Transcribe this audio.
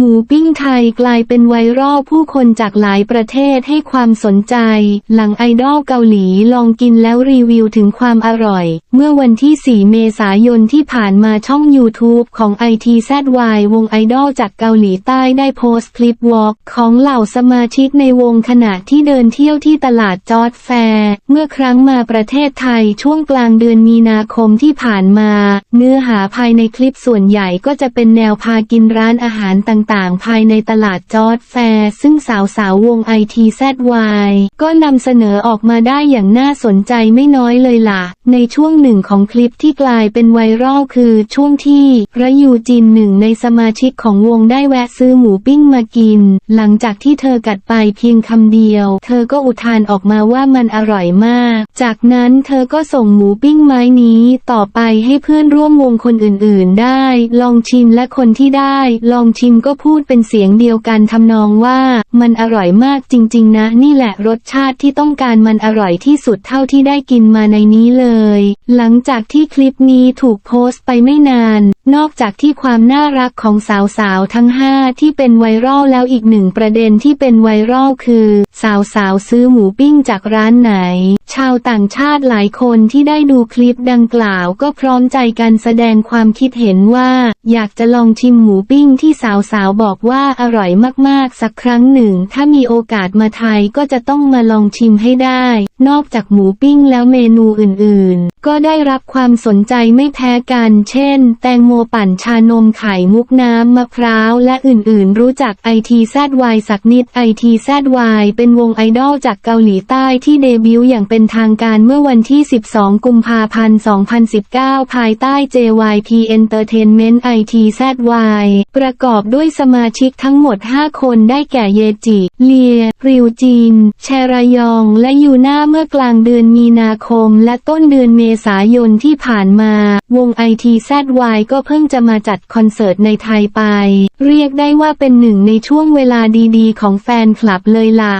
หมูปิ้งไทยกลายเป็นไวรัลผู้คนจากหลายประเทศให้ความสนใจ หลังไอดอลเกาหลีลองกินแล้วรีวิวถึงความอร่อย เมื่อวันที่ 4 เมษายนที่ผ่านมาช่อง YouTube ของ ITZY วงไอดอลจากเกาหลีใต้ได้โพสต์คลิปวอล์กของเหล่าสมาชิกในวงขณะที่เดินเที่ยวที่ตลาดจอร์ดแฟร์เมื่อครั้งมาประเทศไทยช่วงกลางเดือนมีนาคมที่ผ่านมา เนื้อหาภายในคลิปส่วนใหญ่ก็จะเป็นแนวพากินร้านอาหารต่างๆ ภายในตลาดจอร์ดแฟร์ซึ่งสาวสาววง ITZY ก็นำเสนอออกมาได้อย่างน่าสนใจไม่น้อยเลยล่ะ ในช่วงหนึ่งของคลิปที่กลายเป็นไวรัลคือช่วงที่ระยูจินหนึ่งในสมาชิกของวงได้แวะซื้อหมูปิ้งมากิน หลังจากที่เธอกัดไปเพียงคำเดียว เธอก็อุทานออกมาว่ามันอร่อยมาก จากนั้นเธอก็ส่งหมูปิ้งไม้นี้ต่อไปให้เพื่อนร่วมวงคนอื่นๆ ได้ ลองชิมและคนที่ได้ ลองชิมก็พูดเป็นเสียงเดียวกันทำนองว่ามันอร่อยมากจริง ๆ นะ นี่แหละรสชาติที่ต้องการมันอร่อยที่สุดเท่าที่ได้กินมาในนี้เลย หลังจากที่คลิปนี้ถูกโพสต์ไปไม่นาน นอกจากที่ความน่ารักของสาวๆทั้ง 5 ที่เป็นไวรัลแล้วอีกหนึ่งประเด็นที่เป็นไวรัลคือ สาวๆซื้อหมูปิ้งจากร้านไหน ชาวต่างชาติหลายคนที่ได้ดูคลิปดังกล่าวก็พร้อมใจกันแสดงความคิดเห็นว่า อยากจะลองชิมหมูปิ้งที่สาวๆ บอกว่าอร่อยมากๆ สักครั้งหนึ่ง ถ้ามีโอกาสมาไทยก็จะต้องมาลองชิมให้ได้ นอกจากหมูปิ้งแล้วเมนูอื่นๆ ก็ได้รับความสนใจไม่แพ้กัน เช่น แตงโมปั่นชานมไข่มุกน้ำมะพร้าว และอื่นๆ รู้จัก ITZY สักนิด ITZY เป็นวงไอดอลจากเกาหลีใต้ที่เดบิวต์อย่างเป็นทางการเมื่อวันที่ 12 กุมภาพันธ์ 2019 ภายใต้ JYP Entertainment ITZY ประกอบด้วยสมาชิกทั้งหมด 5 คนได้แก่เยจิ เลีย ริวจิน แชรยอง และยูน่าเมื่อกลางเดือนมีนาคมและต้นเดือนเมษายนที่ผ่านมา วง ITZY ก็เพิ่งจะมาจัดคอนเสิร์ตในไทยไป เรียกได้ว่าเป็นหนึ่งในช่วงเวลาดีๆ ของแฟนคลับเลยล่ะ